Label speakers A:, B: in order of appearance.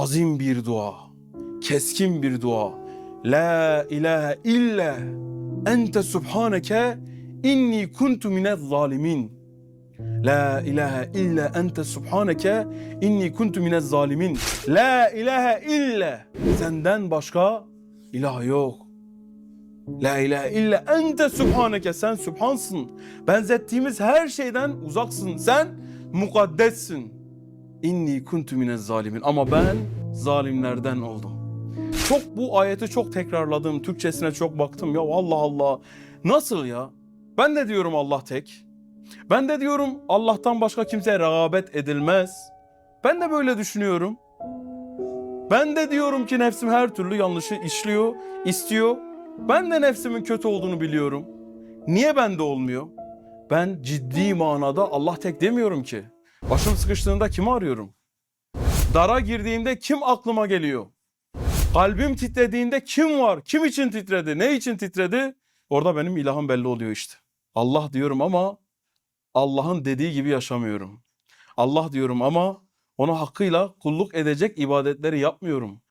A: azim bir dua, keskin bir dua. La ilahe illa ente subhaneke inni kuntu minez zalimin. La ilahe illa ente subhaneke inni kuntu minez zalimin. La ilahe illa senden başka ilah yok. La ilahe illa ente subhaneke sen subhansın. Benzettiğimiz her şeyden uzaksın. Sen mukaddessin. İnni kuntu minez zalimin. Ama ben zalimlerden oldum. Çok bu ayeti çok tekrarladım. Türkçesine çok baktım. Ya Allah Allah. Nasıl ya? Ben de diyorum Allah tek. Ben de diyorum Allah'tan başka kimseye rağbet edilmez. Ben de böyle düşünüyorum. Ben de diyorum ki nefsim her türlü yanlışı işliyor, istiyor. Ben de nefsimin kötü olduğunu biliyorum. Niye bende olmuyor? Ben ciddi manada Allah tek demiyorum ki. Başım sıkıştığında kimi arıyorum? Dara girdiğimde kim aklıma geliyor? Kalbim titrediğinde kim var? Kim için titredi? Ne için titredi? Orada benim ilahım belli oluyor işte. Allah diyorum ama Allah'ın dediği gibi yaşamıyorum. Allah diyorum ama ona hakkıyla kulluk edecek ibadetleri yapmıyorum.